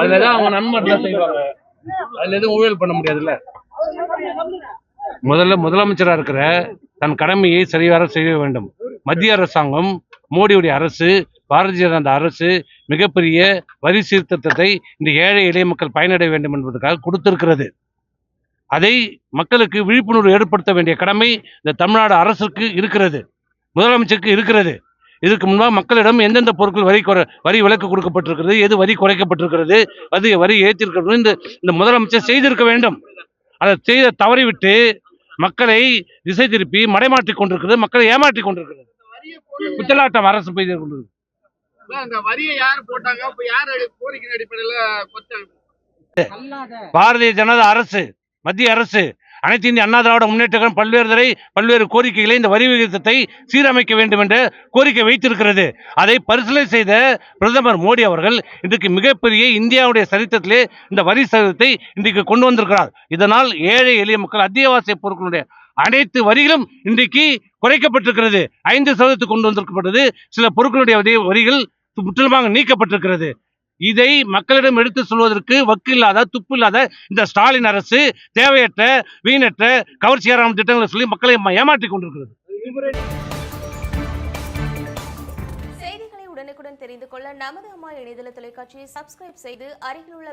அதுலதான் அவங்க செய்வாங்க. அதுல எதுவும் ஊழல் பண்ண முடியாதுல்ல. முதல்ல முதலமைச்சரா இருக்கிற தன் கடமையை சரிவர செய்ய வேண்டும். மத்திய அரசாங்கம் மோடியுடைய அரசு பாரதிய ஜனதா அரசு மிகப்பெரிய வரி சீர்திருத்தத்தை இந்த ஏழை எளிய மக்கள் பயனடைய வேண்டும் என்பதற்காக கொடுத்திருக்கிறது. அதை மக்களுக்கு விழிப்புணர்வு ஏற்படுத்த வேண்டிய கடமை இந்த தமிழ்நாடு அரசுக்கு இருக்கிறது. முதலமைச்சருக்கு இருக்கிறது. இதற்கு முன்பாக மக்களிடம் எந்தெந்த பொருட்கள் வரி குறை வரி விலக்கு கொடுக்கப்பட்டிருக்கிறது எது வரி குறைக்கப்பட்டிருக்கிறது அது வரி ஏற்றிருக்கிறது இந்த இந்த முதலமைச்சர் செய்திருக்க வேண்டும். அதை செய்த தவறிவிட்டு மக்களை திசை திருப்பி மடைமாற்றிக் கொண்டிருக்கிறது மக்களை ஏமாற்றிக் கொண்டிருக்கிறது. பித்தலாட்டம் அரசு அடிப்படையில கொத்தாங்க பாரதிய ஜனதா அரசு மத்திய அரசு அனைத்து இந்திய அண்ணா திராவிட முன்னேற்ற கழகம் பல்வேறு தடவை பல்வேறு கோரிக்கைகளை இந்த வரி விகிதத்தை சீரமைக்க வேண்டும் என்று கோரிக்கை வைத்திருக்கிறது. அதை பரிசீலனை செய்த பிரதமர் மோடி அவர்கள் இன்றைக்கு மிகப்பெரிய இந்தியாவுடைய சரித்திரத்திலே இந்த வரி சதவீதத்தை இன்றைக்கு கொண்டு வந்திருக்கிறார். இதனால் ஏழை எளிய மக்கள் அத்தியாவசிய பொருட்களுடைய அனைத்து வரிகளும் இன்றைக்கு குறைக்கப்பட்டிருக்கிறது. ஐந்து சதவீதத்துக்கு கொண்டு வந்திருக்கப்பட்டது. சில பொருட்களுடைய வரி- வரிகள் முற்றிலுமாக நீக்கப்பட்டிருக்கிறது. இதை மக்களிடம் எடுத்து சொல்வதற்கு வக்கு இல்லாத துப்பு இல்லாத இந்த ஸ்டாலின் அரசு தேவையற்ற வீணற்ற கவர்ச்சிகரமான திட்டங்களை சொல்லி மக்களை ஏமாற்றிக் கொண்டிருக்கிறது. செய்திகளை உடனுக்குடன் தெரிந்து கொள்ள நமது அம்மா இணையதள தொலைக்காட்சியை சப்ஸ்கிரைப் செய்து அருகில் உள்ள